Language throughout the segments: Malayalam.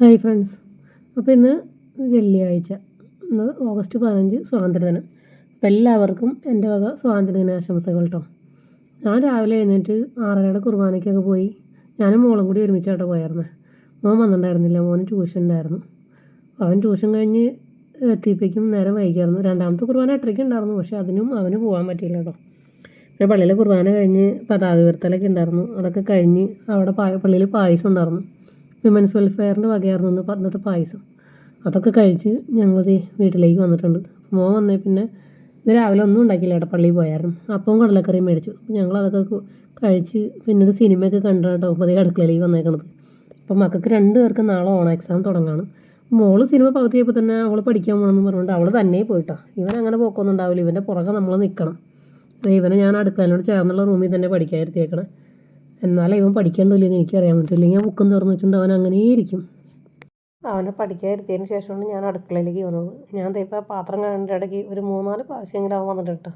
ഹായ് ഫ്രണ്ട്സ് അപ്പോൾ ഇന്ന് വെള്ളിയാഴ്ച. ഇന്ന് ഓഗസ്റ്റ് പതിനഞ്ച് സ്വാതന്ത്ര്യദിനം അപ്പം എല്ലാവർക്കും എന്റെ വക സ്വാതന്ത്ര്യദിന ആശംസകൾ കേട്ടോ ഞാൻ രാവിലെ എഴുന്നേറ്റ് ആറരയുടെ കുർബാനയ്ക്കൊക്കെ പോയി ഞാനും മോളും കൂടി ഒരുമിച്ചായിട്ട് പോയായിരുന്നു മോൻ വന്നിട്ടുണ്ടായിരുന്നില്ല. മോന് ട്യൂഷൻ ഉണ്ടായിരുന്നു അവൻ ട്യൂഷൻ കഴിഞ്ഞ് എത്തിയപ്പോഴേക്കും നേരം വൈകിയായിരുന്നു രണ്ടാമത്തെ കുർബാന എട്ടരയ്ക്ക് ഉണ്ടായിരുന്നു പക്ഷേ അതിനും അവന് പോകാൻ പറ്റിയില്ല കേട്ടോ പിന്നെ പള്ളിയിലെ കുർബാന കഴിഞ്ഞ് പതാക ഉയർത്തലൊക്കെ ഉണ്ടായിരുന്നു അതൊക്കെ കഴിഞ്ഞ് അവിടെ പായ പള്ളിയിൽ പായസം ഉണ്ടായിരുന്നു വിമൻസ് വെൽഫെയറിന്റെ വകയായിരുന്നു ഇന്ന് ഇന്നത്തെ പായസം. അതൊക്കെ കഴിച്ച് ഞങ്ങൾ വീട്ടിലേക്ക് വന്നിട്ടുണ്ട്. മോൻ വന്നേ പിന്നെ ഇന്ന് രാവിലെ ഒന്നും ഉണ്ടാക്കിയില്ല കേട്ടോ പള്ളിയിൽ പോയായിരുന്നു. അപ്പവും കടലക്കറിയും മേടിച്ചു. ഞങ്ങൾ അതൊക്കെ കഴിച്ച് പിന്നെ ഒരു സിനിമയൊക്കെ കണ്ട കേട്ടോ പതിയെ അടുക്കളയിലേക്ക് വന്നേക്കണത്. അപ്പം മക്കൾക്ക് രണ്ട് പേർക്ക് നാളെ ഓണം എക്സാം തുടങ്ങാണ്. മോൾ സിനിമ പകുതിയപ്പോൾ തന്നെ അവൾ പഠിക്കാൻ പോകണമെന്ന് പറഞ്ഞുകൊണ്ട് അവൾ തന്നെ പോയിട്ടോ. ഇവൻ അങ്ങനെ പോക്കൊന്നും ഉണ്ടാവില്ല ഇവന്റെ പുറകെ നമ്മൾ നിൽക്കണം ഇവനെ ഞാൻ അടുക്കളയിലോട് ചേർന്നുള്ള റൂമിൽ തന്നെ പഠിക്കാതിരുത്തിയേക്കണേ. എന്നാലേ ഇവൻ പഠിക്കണ്ടില്ലെന്ന് എനിക്കറിയാൻ പറ്റും. ഇല്ലെങ്കിൽ ബുക്കും തുറന്നിട്ടുണ്ട് അവൻ അങ്ങനെ ഇരിക്കും അവനെ പഠിക്കാതിരുത്തിയതിന് ശേഷമാണ് ഞാൻ അടുക്കളയിലേക്ക് വന്നത്. ഞാൻ ഇപ്പോൾ പാത്രം കണ്ടിട്ട് ഇടയ്ക്ക് ഒരു മൂന്നാൽ പ്രാവശ്യമെങ്കിലും അവൻ വന്നിട്ട് കേട്ടോ.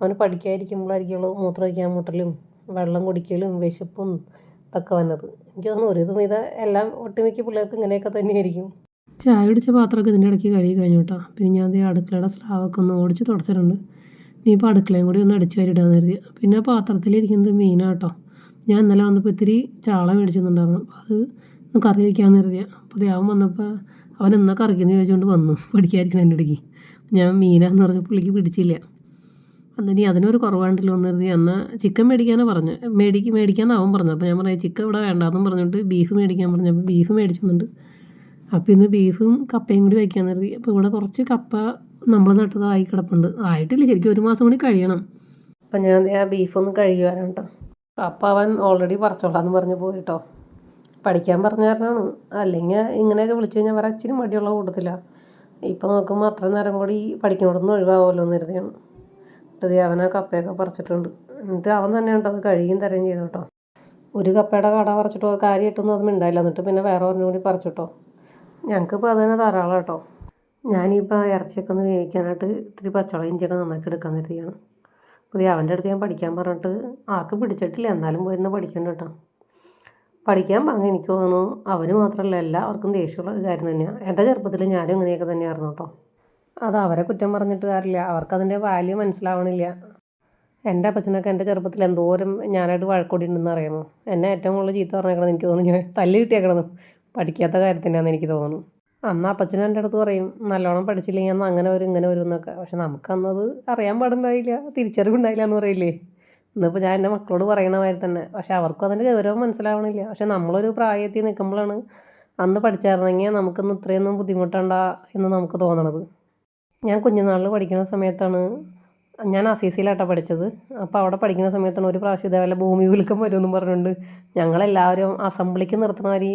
അവന് പഠിക്കാതിരിക്കുമ്പോഴായിരിക്കുള്ളൂ മൂത്രം വയ്ക്കാൻ മുട്ടലും വെള്ളം കുടിക്കലും വിശപ്പും ഇതൊക്കെ വന്നത്. എനിക്ക് തോന്നുന്നു ഒരു ഇതും ഇത് എല്ലാം ഒട്ടുമിക്ക പിള്ളേർക്ക് ഇങ്ങനെയൊക്കെ തന്നെയായിരിക്കും. ചായ കുടിച്ച പാത്രമൊക്കെ ഇതിന്റെ ഇടയ്ക്ക് കഴുകി കഴിഞ്ഞു കേട്ടോ. പിന്നെ ഞാൻ അടുക്കളയുടെ സ്ലാവൊക്കെ ഒന്ന് ഓടിച്ച് തുടച്ചിട്ടുണ്ട്. ഇനിയിപ്പോൾ അടുക്കളയും കൂടി ഒന്ന് അടിച്ചു വരിടാന്ന് കരുതി. പിന്നെ പാത്രത്തിലിരിക്കുന്നത് മീനാണ് കേട്ടോ. ഞാൻ ഇന്നലെ വന്നപ്പോൾ ഇത്തിരി ചാള മേടിച്ചിട്ടുണ്ടായിരുന്നു അപ്പോൾ അത് ഒന്ന് കറി വയ്ക്കാമെന്ന് കരുതിയ. അപ്പോൾ ദേ അവൻ വന്നപ്പോൾ അവൻ എന്നാ കറിക്കുന്നു ചോദിച്ചുകൊണ്ട് വന്നു. പഠിക്കാതിരിക്കണം എന്റെ ഇടയ്ക്ക് ഞാൻ മീനാന്ന് പറഞ്ഞ പുള്ളിക്ക് പിടിച്ചില്ല. ഇനി അതിനൊരു കുറവാണ്ടല്ലോ എന്ന് കരുതി എന്നാൽ ചിക്കൻ മേടിക്കാനാണ് പറഞ്ഞു. മേടിക്ക് മേടിക്കാമെന്ന് അവൻ പറഞ്ഞത്. അപ്പോൾ ഞാൻ പറയാം ചിക്കൻ ഇവിടെ വേണ്ടാന്നും പറഞ്ഞിട്ട് ബീഫ് മേടിക്കാൻ പറഞ്ഞു. അപ്പോൾ ബീഫ് മേടിച്ചിട്ടുണ്ട് അപ്പോൾ ഇന്ന് ബീഫും കപ്പയും കൂടി വയ്ക്കാമെന്ന് കരുതി. അപ്പോൾ ഇവിടെ കുറച്ച് കപ്പ നമ്മൾ നട്ടതായി കിടപ്പുണ്ട്. ആയിട്ടില്ല. ശരിക്കും ഒരു മാസം കൂടി കഴിയണം. അപ്പം ഞാൻ ആ ബീഫൊന്ന് വരാം കേട്ടോ കപ്പ അവൻ ഓൾറെഡി പറച്ചോളാന്ന് പറഞ്ഞ് പോയിട്ടോ. പഠിക്കാൻ പറഞ്ഞ കാരണമാണ്. അല്ലെങ്കിൽ ഇങ്ങനെയൊക്കെ വിളിച്ചു കഴിഞ്ഞാൽ വേറെ അച്ഛനും മടിയുള്ള കൂടത്തില്ല ഇപ്പം നോക്കുമ്പോൾ അത്ര നേരം കൂടി പഠിക്കണോടൊന്നും ഒഴിവാകുമല്ലോ എന്ന് കരുതിയാണ്. എന്നിട്ട് അവൻ കപ്പയൊക്കെ പറിച്ചിട്ടുണ്ട്. എന്നിട്ട് അവൻ തന്നെ ഉണ്ടോ അത് കഴുകിയും തരുകയും ചെയ്തു കേട്ടോ ഒരു കപ്പയുടെ കട പറിച്ചിട്ടോ കാര്യമായിട്ടൊന്നും അത് മിണ്ടായില്ല. എന്നിട്ട് പിന്നെ വേറെ ഒരെണ്ണം കൂടി പറിച്ചിട്ടോ. ഞങ്ങൾക്കിപ്പോൾ അത് തന്നെ ധാരാളം കേട്ടോ ഞാനിപ്പോൾ ഇറച്ചിയൊക്കെ ഒന്ന് വേവിക്കാനായിട്ട് ഇത്തിരി പച്ചവളം ഇഞ്ചിയൊക്കെ നന്നാക്കി എടുക്കാൻ കരുതിയാണ്. പുതിയ അവന്റെ അടുത്ത് ഞാൻ പഠിക്കാൻ പറഞ്ഞിട്ട് ആൾക്ക് പിടിച്ചിട്ടില്ല. എന്നാലും പോയിരുന്ന് പഠിക്കണ്ട കേട്ടോ. പഠിക്കാൻ പറഞ്ഞ് എനിക്ക് തോന്നുന്നു അവന് മാത്രമല്ല എല്ലാവർക്കും ദേഷ്യമുള്ള കാര്യം തന്നെയാണ് എന്റെ ചെറുപ്പത്തിൽ ഞാനും ഇങ്ങനെയൊക്കെ തന്നെയായിരുന്നു കേട്ടോ. അത് അവരെ കുറ്റം പറഞ്ഞിട്ട് കാര്യമില്ല. അവർക്കതിന്റെ വാല്യൂ മനസ്സിലാവണില്ല. എന്റെ അപ്പച്ചനൊക്കെ എന്റെ ചെറുപ്പത്തിൽ എന്തോരം ഞാനായിട്ട് വഴക്കൂടിയിട്ടുണ്ടെന്ന് അറിയാമോ? എന്നെ ഏറ്റവും കൂടുതൽ ചീത്ത പറഞ്ഞേക്കണമെന്ന് എനിക്ക് തോന്നുന്നു ഞാൻ തല്ലി കിട്ടിയേക്കണം പഠിക്കാത്ത കാര്യത്തിനാണെന്ന് എനിക്ക് തോന്നുന്നു. അന്ന് അപ്പച്ചനും എന്റെ അടുത്ത് പറയും നല്ലോണം പഠിച്ചില്ലെങ്കിൽ അന്ന് അങ്ങനെ വരും ഇങ്ങനെ വരും എന്നൊക്കെ. പക്ഷെ നമുക്കന്നത് അറിയാൻ പാടുണ്ടായില്ല തിരിച്ചറിവുണ്ടായില്ല എന്ന് പറയില്ലേ? ഇന്നിപ്പോൾ ഞാൻ എന്റെ മക്കളോട് പറയണ മാതിരി തന്നെ. പക്ഷെ അവർക്കും അതിന്റെ ഗൗരവം മനസ്സിലാവണില്ല. പക്ഷെ നമ്മളൊരു പ്രായത്തിൽ നിൽക്കുമ്പോഴാണ് അന്ന് പഠിച്ചായിരുന്നെങ്കിൽ നമുക്കിന്ന് ഇത്രയൊന്നും ബുദ്ധിമുട്ടണ്ട എന്ന് നമുക്ക് തോന്നണത്. ഞാൻ കുഞ്ഞുനാളിൽ പഠിക്കുന്ന സമയത്താണ് ഞാൻ അസീസിയിലാട്ടാണ് പഠിച്ചത്. അപ്പോൾ അവിടെ പഠിക്കുന്ന സമയത്താണ് ഒരു പ്രാവശ്യം ഇതേപോലെ ഭൂമി കുലുക്കം വരുമെന്നും പറഞ്ഞുകൊണ്ട് ഞങ്ങളെല്ലാവരും അസംബ്ലിക്ക് നിർത്തുന്നവർ മാതിരി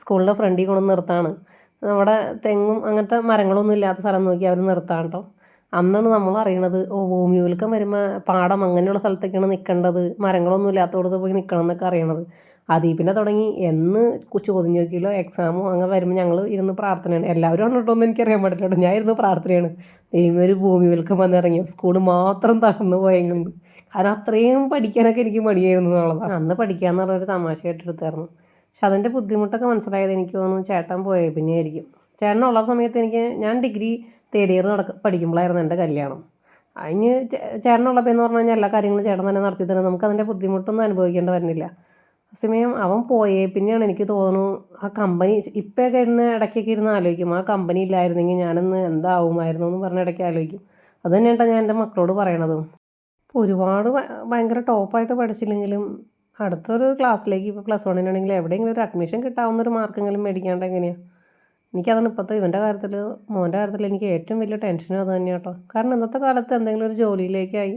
സ്കൂളിന്റെ ഫ്രണ്ടിൽ കൊണ്ടുവന്ന് നിർത്താണ്. നമ്മുടെ തെങ്ങും അങ്ങനത്തെ മരങ്ങളൊന്നും ഇല്ലാത്ത സ്ഥലം നോക്കി അവർ നിർത്താൻ കേട്ടോ. അന്നാണ് നമ്മൾ അറിയണത് ഓ ഭൂമി ഉൽക്കം വരുമ്പോൾ പാടം അങ്ങനെയുള്ള സ്ഥലത്തൊക്കെയാണ് നിൽക്കേണ്ടത് മരങ്ങളൊന്നും ഇല്ലാത്തടത്ത് പോയി നിൽക്കണം എന്നൊക്കെ അറിയണത്. അതീ പിന്നെ തുടങ്ങി. എന്ന് കുച്ചു ചോദ്യം ചോദിക്കലോ എക്സാമോ അങ്ങനെ വരുമ്പോൾ ഞങ്ങൾ ഇരുന്ന് പ്രാർത്ഥനയാണ്. എല്ലാവരും ഒന്നും എനിക്കറിയാൻ പറ്റില്ല ഞാൻ ഇരുന്ന് പ്രാർത്ഥനയാണ്. ദൈവം ഒരു ഭൂമി വിൽക്കം വന്നിറങ്ങി സ്കൂൾ മാത്രം തകർന്നു പോയെങ്കിലും. കാരണം അത്രയും പഠിക്കാനൊക്കെ എനിക്ക് മടിയായിരുന്നു എന്നുള്ളതാണ്. അന്ന് പഠിക്കാന്ന് പറഞ്ഞൊരു തമാശയായിട്ട് എടുത്തായിരുന്നു. പക്ഷെ അതിന്റെ ബുദ്ധിമുട്ടൊക്കെ മനസ്സിലായത് എനിക്ക് തോന്നുന്നു ചേട്ടൻ പോയ പിന്നെ ആയിരിക്കും ചേട്ടനുള്ള സമയത്ത് എനിക്ക് ഞാൻ ഡിഗ്രി തേർഡ് ഇയർ നടക്ക പഠിക്കുമ്പോഴായിരുന്നു എന്റെ കല്യാണം. അതിന് ചേട്ടനുള്ളപ്പോൾ എന്ന് പറഞ്ഞു കഴിഞ്ഞാൽ എല്ലാ കാര്യങ്ങളും ചേട്ടൻ തന്നെ നടത്തി തരും. നമുക്ക് അതിന്റെ ബുദ്ധിമുട്ടൊന്നും അനുഭവിക്കേണ്ടി വരുന്നില്ല. സമയം അവൻ പോയേ പിന്നെയാണ് എനിക്ക് തോന്നുന്നു ആ കമ്പനി ഇപ്പോഴൊക്കെ ഇരുന്ന് ഇടയ്ക്കൊക്കെ ഇരുന്ന് ആലോചിക്കും. ആ കമ്പനി ഇല്ലായിരുന്നെങ്കിൽ ഞാനിന്ന് എന്താവുമായിരുന്നു എന്ന് പറഞ്ഞ ഇടയ്ക്ക് ആലോചിക്കും. അത് തന്നെയാണ് ഞാൻ എന്റെ മക്കളോട് പറയണതും. ഒരുപാട് ഭയങ്കര ടോപ്പായിട്ട് പഠിച്ചില്ലെങ്കിലും അടുത്തൊരു ക്ലാസ്സിലേക്ക് ഇപ്പോൾ പ്ലസ് വണ്ണിനാണെങ്കിൽ എവിടെയെങ്കിലും ഒരു അഡ്മിഷൻ കിട്ടാവുന്ന ഒരു മാർക്കെങ്കിലും മേടിക്കാണ്ട് എങ്ങനെയാണ് എനിക്കതാണ് ഇപ്പോഴത്തെ ഇവന്റെ കാര്യത്തിൽ മോന്റെ കാര്യത്തിൽ എനിക്ക് ഏറ്റവും വലിയ ടെൻഷനും അത് തന്നെയാണ് കേട്ടോ കാരണം ഇന്നത്തെ കാലത്ത് എന്തെങ്കിലും ഒരു ജോലിയിലേക്കായി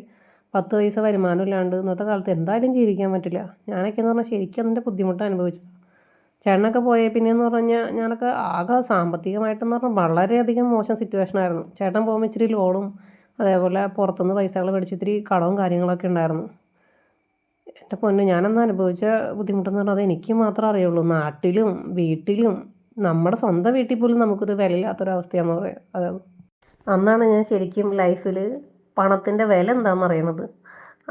പത്ത് പൈസ വരുമാനം ഇല്ലാണ്ട് ഇന്നത്തെ കാലത്ത് എന്തായാലും ജീവിക്കാൻ പറ്റില്ല. ഞാനൊക്കെ എന്ന് പറഞ്ഞാൽ ശരിക്കും അതിന്റെ ബുദ്ധിമുട്ട് അനുഭവിച്ചു ചേട്ടനൊക്കെ പോയ പിന്നെയെന്ന് പറഞ്ഞാൽ ഞാനൊക്കെ ആകെ സാമ്പത്തികമായിട്ടെന്ന് പറഞ്ഞാൽ വളരെയധികം മോശം സിറ്റുവേഷൻ ആയിരുന്നു. ചേട്ടൻ പോകുമ്പോൾ ഇച്ചിരി ലോണും അതേപോലെ പുറത്തുനിന്ന് പൈസകൾ മേടിച്ച് ഇത്തിരി കടവും കാര്യങ്ങളൊക്കെ ഉണ്ടായിരുന്നു. എന്റെ പൊന്ന് ഞാനന്ന് അനുഭവിച്ച ബുദ്ധിമുട്ടെന്ന് പറഞ്ഞാൽ എനിക്ക് മാത്രമേ അറിയുള്ളൂ. നാട്ടിലും വീട്ടിലും നമ്മുടെ സ്വന്തം വീട്ടിൽ പോലും നമുക്കൊരു വിലയില്ലാത്തൊരവസ്ഥയാണെന്ന് പറയാം. അത് അന്നാണ് ഞാൻ ശരിക്കും ലൈഫിൽ പണത്തിന്റെ വില എന്താണെന്ന് അറിയണത്.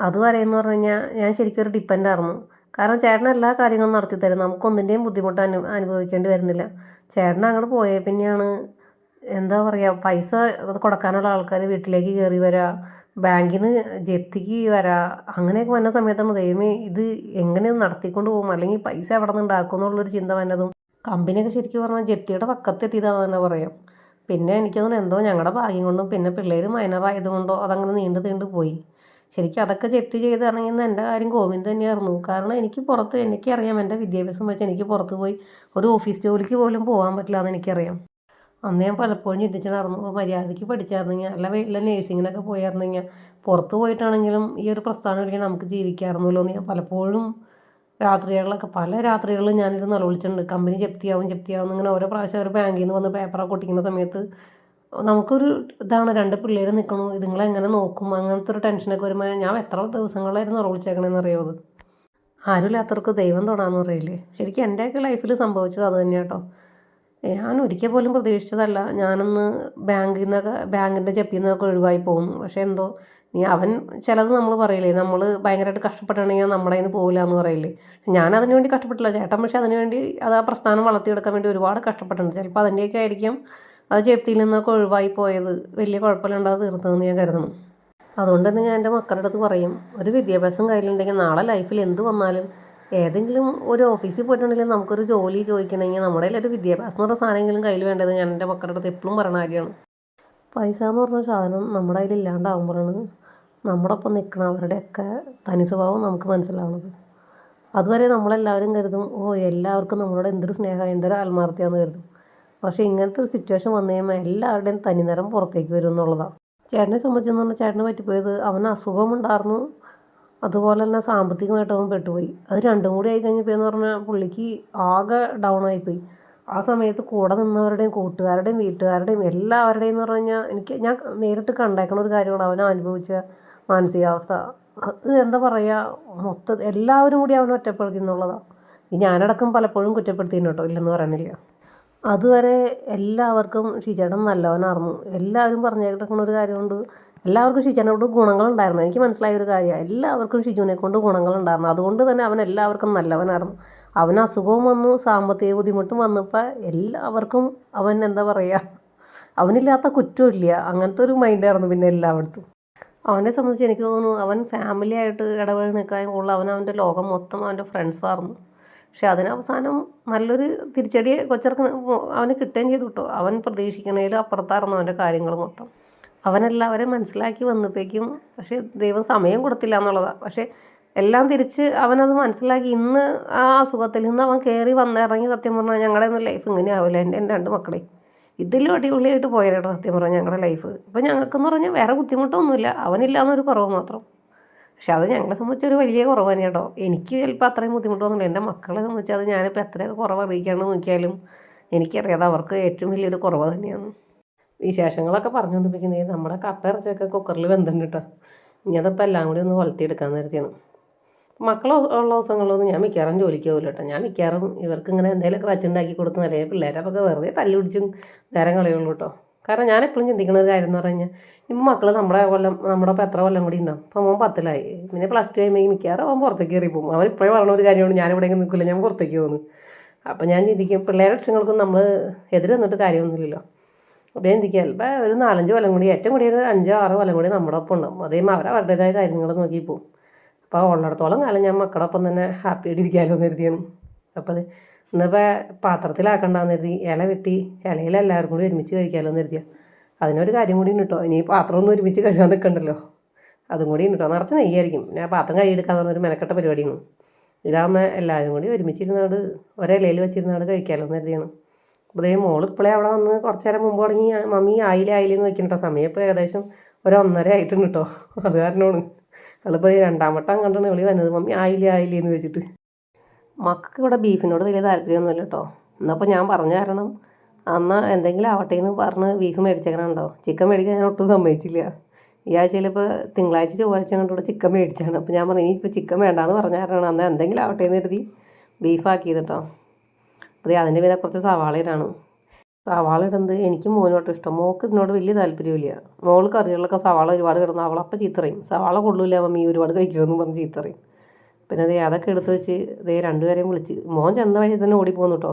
അതുവരെ എന്ന് പറഞ്ഞു കഴിഞ്ഞാൽ ഞാൻ ശരിക്കും ഒരു ഡിപ്പെൻഡായിരുന്നു കാരണം ചേട്ടൻ എല്ലാ കാര്യങ്ങളും നടത്തി തരും. നമുക്കൊന്നിന്റെയും ബുദ്ധിമുട്ട് അനു അനുഭവിക്കേണ്ടി വരുന്നില്ല. ചേട്ടൻ അങ്ങോട്ട് പോയേ പിന്നെയാണ് എന്താ പറയുക പൈസ കൊടുക്കാനുള്ള ആൾക്കാർ വീട്ടിലേക്ക് കയറി വരിക ബാങ്കിൽ നിന്ന് ജപ്തിക്ക് വരാ അങ്ങനെയൊക്കെ വന്ന സമയത്താണ് ദൈവമേ ഇത് എങ്ങനെ നടത്തിക്കൊണ്ട് പോകും? അല്ലെങ്കിൽ പൈസ എവിടെ നിന്ന് ഉണ്ടാക്കും എന്നുള്ളൊരു ചിന്ത വന്നതും കമ്പനിയൊക്കെ ശരിക്കും പറഞ്ഞാൽ ജപ്തിയുടെ പക്കത്തെത്തിയതാണെന്ന് തന്നെ പറയാം. പിന്നെ എനിക്കൊന്നും എന്തോ ഞങ്ങളുടെ ഭാഗ്യം കൊണ്ടും പിന്നെ പിള്ളേർ മൈനറായതുകൊണ്ടോ അതങ്ങനെ നീണ്ടു നീണ്ടു പോയി. ശരിക്കും അതൊക്കെ ജപ്തി ചെയ്തിറങ്ങിയെന്ന് എന്റെ കാര്യം ഗോവിന്ദ് തന്നെയായിരുന്നു. കാരണം എനിക്ക് പുറത്ത് എനിക്കറിയാം എന്റെ വിദ്യാഭ്യാസം വെച്ച് എനിക്ക് പുറത്ത് പോയി ഒരു ഓഫീസ് ജോലിക്ക് പോലും പോകാൻ പറ്റില്ല എന്ന് എനിക്കറിയാം. അന്ന് ഞാൻ പലപ്പോഴും ചിന്തിച്ചിട്ടുണ്ടായിരുന്നു മര്യാദയ്ക്ക് പഠിച്ചായിരുന്നെങ്കിൽ അല്ല വല്ല നേഴ്സിങ്ങിനൊക്കെ പോയായിരുന്നെങ്കിൽ പുറത്ത് പോയിട്ടാണെങ്കിലും ഈ ഒരു പ്രസ്ഥാനം ഒരിക്കലും നമുക്ക് ജീവിക്കാമായിരുന്നല്ലോ എന്ന് ഞാൻ പലപ്പോഴും രാത്രികളിലൊക്കെ പല രാത്രികളിലും ഞാനിത് നിലവിളിച്ചിട്ടുണ്ട്. കമ്പനി ജപ്തിയാവും ജപ്തിയാവും ഇങ്ങനെ ഓരോ പ്രാവശ്യം ഒരു ബാങ്കിൽ നിന്ന് വന്ന് പേപ്പറൊക്കെ ഒട്ടിക്കുന്ന സമയത്ത് നമുക്കൊരു ഇതാണ് രണ്ട് പിള്ളേർ നിൽക്കണു ഇതുങ്ങളെ എങ്ങനെ നോക്കും അങ്ങനത്തെ ഒരു ടെൻഷനൊക്കെ വരുമ്പോൾ ഞാൻ എത്ര ദിവസങ്ങളായിരുന്നു നിറവിളിച്ചേക്കണേന്ന് അറിയാവത് ആരുമില്ലാത്തവർക്ക് ദൈവം തൊടാന്ന് പറയില്ലേ? ശരിക്കും എന്റെയൊക്കെ ലൈഫിൽ സംഭവിച്ചത് അത് തന്നെ കേട്ടോ ഞാൻ ഒരിക്കൽ പോലും പ്രതീക്ഷിച്ചതല്ല. ഞാനൊന്ന് ബാങ്കിൽ നിന്നൊക്കെ ബാങ്കിന്റെ ജപ്തിയിൽ നിന്നൊക്കെ ഒഴിവായി പോകുന്നു. പക്ഷേ എന്തോ നീ അവൻ ചിലത് നമ്മൾ പറയില്ലേ? നമ്മൾ ഭയങ്കരമായിട്ട് കഷ്ടപ്പെട്ടാണെങ്കിൽ നമ്മളെ നിന്ന് പോകില്ല എന്ന് പറയില്ലേ? ഞാൻ അതിനു വേണ്ടി കഷ്ടപ്പെട്ടില്ല ചേട്ടൻ പക്ഷേ അതിനു വേണ്ടി അത് ആ പ്രസ്ഥാനം വളർത്തിയെടുക്കാൻ വേണ്ടി ഒരുപാട് കഷ്ടപ്പെട്ടിട്ടുണ്ട്. ചിലപ്പോൾ അതിന്റെയൊക്കെ ആയിരിക്കും അത് ജപ്തിയിൽ നിന്നൊക്കെ ഒഴിവായി പോയത്. വലിയ കുഴപ്പമില്ലാണ്ട് അത് തീർത്തതെന്ന് ഞാൻ കരുതുന്നു. അതുകൊണ്ട് തന്നെ ഞാൻ എന്റെ മക്കളുടെ അടുത്ത് പറയും ഒരു വിദ്യാഭ്യാസം കയ്യിലുണ്ടെങ്കിൽ നാളെ ലൈഫിൽ എന്ത് വന്നാലും ഏതെങ്കിലും ഒരു ഓഫീസിൽ പോയിട്ടുണ്ടെങ്കിൽ നമുക്കൊരു ജോലി ചോദിക്കണമെങ്കിൽ നമ്മുടെ ഒരു വിദ്യാഭ്യാസം എന്ന് പറഞ്ഞ സാധനമെങ്കിലും കയ്യിൽ വേണ്ടത് ഞാൻ എന്റെ മക്കളുടെ അടുത്ത് എപ്പോഴും പറയുന്ന കാര്യമാണ്. പൈസ എന്ന് പറഞ്ഞ സാധനം നമ്മുടെ കയ്യിൽ ഇല്ലാണ്ടാവുമ്പോഴാണ് നമ്മുടെ ഒപ്പം നിൽക്കണ അവരുടെയൊക്കെ തനി സ്വഭാവം നമുക്ക് മനസ്സിലാവുന്നത് അതുവരെ നമ്മളെല്ലാവരും കരുതും ഓ എല്ലാവർക്കും നമ്മളോട് എന്തൊരു സ്നേഹം എന്തൊരു ആത്മാർത്ഥിയാന്ന് കരുതും. പക്ഷേ ഇങ്ങനത്തെ ഒരു സിറ്റുവേഷൻ വന്നു കഴിയുമ്പോൾ എല്ലാവരുടെയും തനി നിറം പുറത്തേക്ക് വരും എന്നുള്ളതാണ്. ചേട്ടനെ സംബന്ധിച്ചെന്ന് പറഞ്ഞാൽ ചേട്ടന് പറ്റിപ്പോയത് അവന് അസുഖമുണ്ടായിരുന്നു അതുപോലെ തന്നെ സാമ്പത്തികമായിട്ട് അവൻ പെട്ടുപോയി. അത് രണ്ടും കൂടി ആയി കഴിഞ്ഞപ്പോൾ എന്ന് പറഞ്ഞാൽ പുള്ളിക്ക് ആകെ ഡൗൺ ആയിപ്പോയി. ആ സമയത്ത് കൂടെ നിന്നവരുടെയും കൂട്ടുകാരുടെയും വീട്ടുകാരുടെയും എല്ലാവരുടെയും എന്ന് പറഞ്ഞു കഴിഞ്ഞാൽ എനിക്ക് ഞാൻ നേരിട്ട് കണ്ടേക്കണ ഒരു കാര്യമാണ് അവൻ അനുഭവിച്ച മാനസികാവസ്ഥ. അത് എന്താ പറയുക മൊത്ത എല്ലാവരും കൂടി അവനെ ഒറ്റപ്പെടുത്തി എന്നുള്ളതാണ് ഞാനടക്കം പലപ്പോഴും കുറ്റപ്പെടുത്തിയിരുന്നു കേട്ടോ ഇല്ലെന്ന് പറയണില്ല അതുവരെ എല്ലാവർക്കും ഷീചേട്ടൻ നല്ലവനായിരുന്നു എല്ലാവരും പറഞ്ഞേക്കുന്ന ഒരു കാര്യമുണ്ട്. എല്ലാവർക്കും ഷിജുവിനോട് ഗുണങ്ങളുണ്ടായിരുന്നു. എനിക്ക് മനസ്സിലായ ഒരു കാര്യമാണ് എല്ലാവർക്കും ഷിജുവിനെ കൊണ്ട് ഗുണങ്ങളുണ്ടായിരുന്നു. അതുകൊണ്ട് തന്നെ അവൻ എല്ലാവർക്കും നല്ലവനായിരുന്നു. അവന് അസുഖവും വന്നു സാമ്പത്തിക ബുദ്ധിമുട്ടും വന്നപ്പോൾ എല്ലാവർക്കും അവൻ എന്താ പറയുക അവനില്ലാത്ത കുറ്റമില്ല അങ്ങനത്തെ ഒരു മൈൻഡായിരുന്നു പിന്നെ എല്ലായിടത്തും. അവനെ സംബന്ധിച്ച് എനിക്ക് തോന്നുന്നു അവൻ ഫാമിലി ആയിട്ട് ഇടപെടൽ നിൽക്കാൻ കൂടുതൽ അവൻ അവന്റെ ലോകം മൊത്തം അവന്റെ ഫ്രണ്ട്സായിരുന്നു പക്ഷെ അതിനവസാനം നല്ലൊരു തിരിച്ചടി കൊച്ചർക്ക് അവന് കിട്ടുകയും ചെയ്തു കിട്ടും. അവൻ പ്രതീക്ഷിക്കണേലും അപ്പുറത്തായിരുന്നു അവന്റെ കാര്യങ്ങൾ മൊത്തം. അവനെല്ലാവരെയും മനസ്സിലാക്കി വന്നപ്പോഴേക്കും പക്ഷേ ദൈവം സമയം കൊടുത്തില്ല എന്നുള്ളതാണ്. പക്ഷേ എല്ലാം തിരിച്ച് അവനത് മനസ്സിലാക്കി ഇന്ന് ആ അസുഖത്തിൽ നിന്ന് അവൻ കയറി വന്നിറങ്ങി സത്യം പറഞ്ഞാൽ ഞങ്ങളുടെ ഒന്നും ലൈഫ് ഇങ്ങനെ ആവില്ല. എന്റെ എന്റെ രണ്ട് മക്കളെ. ഇതിലും അടിപൊളിയായിട്ട് പോയാലോ സത്യം പറഞ്ഞാൽ ഞങ്ങളുടെ ലൈഫ് ഇപ്പം ഞങ്ങൾക്കെന്ന് പറഞ്ഞാൽ വേറെ ബുദ്ധിമുട്ടൊന്നുമില്ല. അവനില്ല എന്നൊരു കുറവ് മാത്രം. പക്ഷെ അത് ഞങ്ങളെ സംബന്ധിച്ച് ഒരു വലിയ കുറവ് തന്നെ കേട്ടോ. എനിക്ക് ചിലപ്പോൾ അത്രയും ബുദ്ധിമുട്ടൊന്നുമില്ല എന്റെ മക്കളെ സംബന്ധിച്ച് അത് ഞാനിപ്പോൾ എത്രയൊക്കെ കുറവ് അറിയിക്കാണ്ട് നോക്കിയാലും എനിക്കറിയാതെ അവർക്ക് ഏറ്റവും വലിയൊരു കുറവ് തന്നെയാണ്. വിശേഷങ്ങളൊക്കെ പറഞ്ഞു വന്നിപ്പിക്കുന്നത് നമ്മുടെ കപ്പ ഇറച്ചിയൊക്കെ കുക്കറിൽ വെന്തുണ്ട് കേട്ടോ ഇനി അതപ്പോൾ എല്ലാം കൂടി ഒന്ന് വളർത്തിയെടുക്കാൻ നേരത്തെയാണ് മക്കൾ ഉള്ള ദിവസങ്ങളിലൊന്നും ഞാൻ മിക്കവാറും ജോലിക്ക് പോകില്ല കേട്ടോ ഞാൻ മിക്കവാറും ഇവർക്ക് ഇങ്ങനെ എന്തെങ്കിലുമൊക്കെ വച്ചുണ്ടാക്കി കൊടുത്ത് അല്ലെങ്കിൽ പിള്ളേരപ്പൊക്കെ വെറുതെ തല്ലി പിടിച്ചും നേരം കളയുള്ളൂ കേട്ടോ കാരണം ഞാൻ എപ്പോഴും ചിന്തിക്കുന്ന ഒരു കാര്യം എന്ന് പറഞ്ഞു കഴിഞ്ഞാൽ ഇപ്പം മക്കൾ നമ്മുടെ കൊല്ലം നമ്മുടെ അപ്പം എത്ര കൊല്ലം കൂടി ഉണ്ടാവും അപ്പം അവൻ പത്തിലായി. പിന്നെ പ്ലസ് ടു കഴിയുമ്പോൾ മിക്കവാറും അവൻ പുറത്തേക്ക് കയറി പോകും. അവൻ ഇപ്പോഴേ പറഞ്ഞ ഒരു കാര്യമാണ് ഞാൻ ഇവിടെ നിൽക്കില്ല ഞാൻ പുറത്തേക്ക് പോകുന്നു. അപ്പം ഞാൻ ചിന്തിക്കും പിള്ളേരെ ലക്ഷ്യങ്ങൾക്കും നമ്മൾ എതിരെ നിന്നിട്ട് കാര്യമൊന്നുമില്ലല്ലോ. അപ്പോൾ ചിലപ്പോൾ ഒരു നാലഞ്ച് കൊല്ലം കൂടി ഏറ്റവും കൂടി ഒരു അഞ്ചോ ആറോ കൊല്ലം കൂടി നമ്മുടെ ഒപ്പം ഉണ്ടാവും. അതേ അവർ അവരുടേതായ കാര്യങ്ങൾ നോക്കി പോകും അപ്പോൾ ഉള്ളിടത്തോളം കാലം ഞാൻ മക്കളുടെ ഒപ്പം തന്നെ ഹാപ്പി ആയിട്ട് ഇരിക്കാമല്ലോ എന്ന് കരുതിയാണ്. അപ്പോൾ അത് ഇന്നിപ്പോൾ പാത്രത്തിലാക്കണ്ടെന്ന് കരുതി ഇല വെട്ടി ഇലയിൽ എല്ലാവർക്കും കൂടി ഒരുമിച്ച് കഴിക്കാമല്ലോ എന്ന് കരുതിയാണ് അതിനൊരു കാര്യം കൂടി കേട്ടോ. ഇനി പാത്രം ഒന്നും ഒരുമിച്ച് കഴുകാൻ നിൽക്കണ്ടല്ലോ അതും കൂടി കേട്ടോ. നിറച്ച് നെയ്യായിരിക്കും. പിന്നെ പാത്രം കഴുകിയെടുക്കാന്ന് പറഞ്ഞൊരു മെനക്കെട്ട പരിപാടിയാണ്. ഇതാകുമ്പോൾ എല്ലാവരും കൂടി ഒരുമിച്ചിരുന്നാട് ഒരേലയിൽ വെച്ചിരുന്നാട് കഴിക്കാമല്ലോ എന്ന് കരുതിയാണ്. ഇതേ മോൾ ഇപ്പോഴേ അവിടെ വന്ന് കുറച്ച് നേരം മുമ്പ് തുടങ്ങി മമ്മി ആയില്ലേ ആയില്ലേ എന്ന് വെക്കണം കേട്ടോ സമയം ഇപ്പോൾ ഏകദേശം ഒരു ഒന്നര ആയിട്ടുണ്ട് കേട്ടോ. അത് കാരണമാണ്. അവളിപ്പോൾ രണ്ടാം വട്ടം കണ്ടാണ് വിളി വന്നത്. മമ്മി ആയില്ലേ ആയില്ലേ എന്ന് വെച്ചിട്ട്. മക്കൾക്ക് ഇവിടെ ബീഫിനോട് വലിയ താല്പര്യമൊന്നുമില്ല കേട്ടോ. എന്നപ്പോൾ ഞാൻ പറഞ്ഞു തരണം എന്നാൽ എന്തെങ്കിലും ആവട്ടെ എന്ന് പറഞ്ഞ് ബീഫ് മേടിച്ചേക്കണുണ്ടോ? ചിക്കൻ മേടിക്കാൻ ഞാൻ ഒട്ടും സമ്മതിച്ചില്ല. ഈ ആഴ്ചയിൽ ഇപ്പോൾ തിങ്കളാഴ്ച ചൊവ്വാഴ്ച കണ്ടൂടെ ചിക്കൻ മേടിച്ചാണ്. അപ്പോൾ ഞാൻ പറഞ്ഞു ഇനി ഇപ്പോൾ ചിക്കൻ വേണ്ടാന്ന് പറഞ്ഞ കാരണം എന്നാൽ എന്തെങ്കിലും ആവട്ടെ എന്ന് കരുതി ബീഫാക്കിയത് കേട്ടോ. അതെ അതിന്റെ പിന്നെ കുറച്ച് സവാള ഇടാണ് സവാള ഇടുന്നത് എനിക്ക് മോനോട്ട് ഇഷ്ടം. മോൾക്ക് ഇതിനോട് വലിയ താല്പര്യമില്ല മോൾ കറികളിലൊക്കെ സവാള ഒരുപാട് കിടന്നു അപ്പം ചീത്തറയും. സവാള കൊള്ളില്ല മമ്മി. ഒരുപാട് കഴിക്കണമെന്ന് പറഞ്ഞ് ചീത്തറയും. പിന്നെ ദേ അതൊക്കെ എടുത്ത് വെച്ച് ദേ രണ്ടുപേരെയും വിളിച്ച്. മോൻ ചെന്ന വഴി തന്നെ ഓടിപ്പോന്നു കേട്ടോ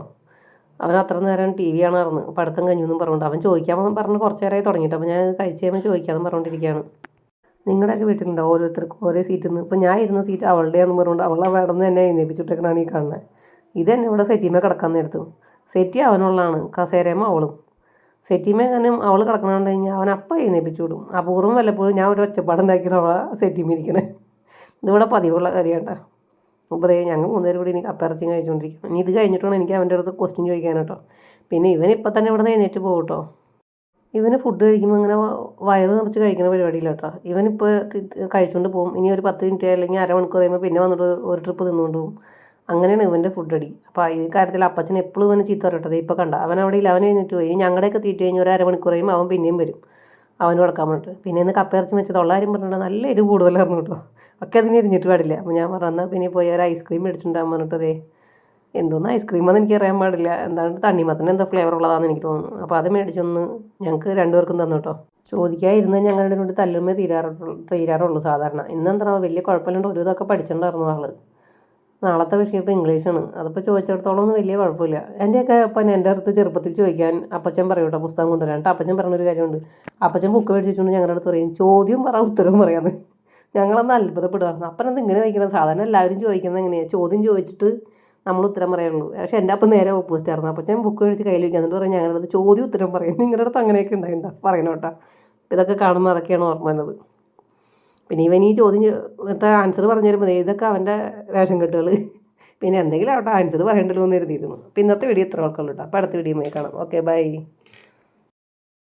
അവൻ അത്ര നേരം ടി വി കാണാറുണ്ട് പഠിത്തം എന്നും പറഞ്ഞുകൊണ്ട്. അവൻ ചോദിക്കാൻ പറഞ്ഞ് കുറച്ച് നേരമായി തുടങ്ങിയിട്ട്. അപ്പോൾ ഞാൻ കഴിച്ച് കഴിയുമ്പോൾ ചോദിക്കാമെന്ന് പറഞ്ഞുകൊണ്ടിരിക്കുകയാണ്. നിങ്ങളുടെയൊക്കെ വീട്ടിലുണ്ടോ? ഓരോരുത്തർക്കും ഓരോ സീറ്റിൽ നിന്ന് ഇപ്പോൾ ഞാൻ ഇരുന്ന സീറ്റ് അവളുടെയാണെന്ന് പറഞ്ഞുകൊണ്ട് അവളെ വേണമെന്ന് തന്നെ എഴുന്നേപ്പിച്ചിട്ടൊക്കെയാണ് ഈ കാണുന്നത്. ഇത് തന്നെ ഇവിടെ സെറ്റിമേ കിടക്കാൻ നേരത്ത്. സെറ്റി അവനുള്ളതാണ് കസേരയും അവളും. സെറ്റിമേ എങ്ങനെ അവൾ കിടക്കണോണ്ട് കഴിഞ്ഞാൽ അവൻ അപ്പം എഴുന്നേപ്പിച്ചു വിടും. അപൂർവം വല്ലപ്പോഴും ഞാൻ ഒരു ഒച്ചപ്പാടുണ്ടാക്കിയാണ് അവളെ സെറ്റിമേ ഇരിക്കണേ. ഇതിവിടെ പതിവുള്ള കാര്യമാണ് അപ്പോൾ ഞങ്ങൾ മൂന്നുപേരും കൂടി എനിക്ക് അപ്പിറച്ചിയും കഴിച്ചുകൊണ്ടിരിക്കണം ഇനി ഇത് കഴിഞ്ഞിട്ടാണ് എനിക്ക് അവന്റെ അടുത്ത് ക്വസ്റ്റ്യൻ ചോദിക്കാൻ കേട്ടോ. പിന്നെ ഇവൻ ഇപ്പം തന്നെ ഇവിടെ നിന്ന് എഴുന്നേറ്റ് പോകും ഇവന് ഫുഡ് കഴിക്കുമ്പോൾ അങ്ങനെ വയറ് നിറച്ച് കഴിക്കുന്ന പരിപാടിയില്ല കേട്ടോ. ഇവനിപ്പോൾ കഴിച്ചുകൊണ്ട് പോകും. ഇനി ഒരു പത്ത് മിനിറ്റ് അല്ലെങ്കിൽ അരമണിക്കൂർ കഴിയുമ്പോൾ പിന്നെ വന്നിട്ട് ഒരു ട്രിപ്പ് തിന്നുകൊണ്ട് പോകും. അങ്ങനെയാണ് ഇവന്റെ ഫുഡ് അടി അപ്പോൾ ഈ കാര്യത്തിൽ അപ്പച്ചൻ എപ്പോഴും ഇവനെ ചീത്ത പറയട്ടത് ഇപ്പോൾ കണ്ട അവൻ അവിടെ ഇല്ല അവൻ കഴിഞ്ഞിട്ട് പോയി. ഞങ്ങളുടെയൊക്കെ തീറ്റ് കഴിഞ്ഞ് ഒരു അരമണിക്കൂർ കഴിയുമ്പോൾ അവൻ പിന്നെയും വരും. അവന് കൊടുക്കാൻ പറഞ്ഞിട്ട്. പിന്നെ ഇന്ന് കപ്പയിറച്ചി വെച്ചത് ഉള്ളാരും പറഞ്ഞിട്ട് നല്ല എരിവ് കൂടുതലായിരുന്നു കേട്ടോ. ഒക്കെ അതിന് എരിഞ്ഞിട്ട് പാടില്ല. അപ്പോൾ ഞാൻ പറഞ്ഞു പിന്നെ പോയി ഒരു ഐസ്ക്രീം മേടിച്ചിട്ടുണ്ടാകാൻ പറഞ്ഞിട്ടതേ എന്തോന്ന് ഐസ്ക്രീമാണെന്ന് എനിക്ക് അറിയാൻ പാടില്ല. എന്താണ് തണ്ണിമത്തന് എന്താ ഫ്ലേവർ ഉള്ളതാണെന്ന് എനിക്ക് തോന്നുന്നു. അപ്പോൾ അത് മേടിച്ചൊന്ന് ഞങ്ങൾക്ക് രണ്ടുപേർക്കും തന്നു കേട്ടോ. ചോദിക്കാതിരുന്ന് ഞങ്ങളുടെ കൊണ്ട് തല്ലുമേ തീരാറുള്ളൂ തീരാറുള്ളൂ സാധാരണ. ഇന്നെന്താണോ വലിയ കുഴപ്പമില്ലാണ്ട് ഒരു ഇതൊക്കെ പഠിച്ചിട്ടുണ്ടായിരുന്നു ആൾ. നാളത്തെ വിഷയം ഇപ്പോൾ ഇംഗ്ലീഷാണ്. അതിപ്പോൾ ചോദിച്ചിടത്തോളം ഒന്നും വലിയ കുഴപ്പമില്ല. എന്റെയൊക്കെ അപ്പം എന്റെ അടുത്ത് ചെറുപ്പത്തിൽ ചോദിക്കാൻ അപ്പച്ചൻ പറയും കേട്ടോ പുസ്തകം കൊണ്ടുവരാൻ. കേട്ടോ അപ്പച്ചൻ പറഞ്ഞൊരു കാര്യമുണ്ട്. അപ്പച്ചൻ ബുക്ക് മേടിച്ചിട്ടുണ്ട് ഞങ്ങളുടെ അടുത്ത് പറയും ചോദ്യം പറ ഉത്തരവും പറയാമെന്ന് ഞങ്ങളന്ന് അത്ഭുതപ്പെടുമായിരുന്നു അപ്പം എന്ത് ഇങ്ങനെ വയ്ക്കണം. സാധാരണ എല്ലാവരും ചോദിക്കുന്നത് എങ്ങനെയാണ് ചോദ്യം ചോദിച്ചിട്ട് നമ്മൾ ഉത്തരം പറയുള്ളൂ പക്ഷേ എന്റെ അപ്പം നേരെ ഓപ്പോസിറ്റ് ആയിരുന്നു. അപ്പം ഞാൻ ബുക്ക് മേടിച്ച് കയ്യിൽ വയ്ക്കുക എന്നിട്ട് പറയും ഞങ്ങളുടെ അടുത്ത് ചോദ്യം ഉത്തരം പറയും. നിങ്ങളുടെ അടുത്ത് അങ്ങനെയൊക്കെ ഉണ്ടായിട്ടുണ്ടോ. പറയണം ഇതൊക്കെ കാണുമ്പോൾ അതൊക്കെയാണ് ഓർമ്മ വന്നത് പിന്നെ ഇവൻ ഈ ചോദ്യം ചോ- ആൻസർ പറഞ്ഞു തരുമ്പോൾ ഏതൊക്കെ അവന്റെ വേഷം കെട്ടുകൾ പിന്നെ എന്തെങ്കിലും ആവട്ടെ ആൻസർ പറയണ്ടല്ലോ എന്ന് കരുതിയിരുന്നു. അപ്പോൾ ഇന്നത്തെ വീഡിയോ ഇത്ര ആൾക്കുള്ളൂ കേട്ടോ. അപ്പോൾ അടുത്ത വീഡിയോ കാണാം. Okay bye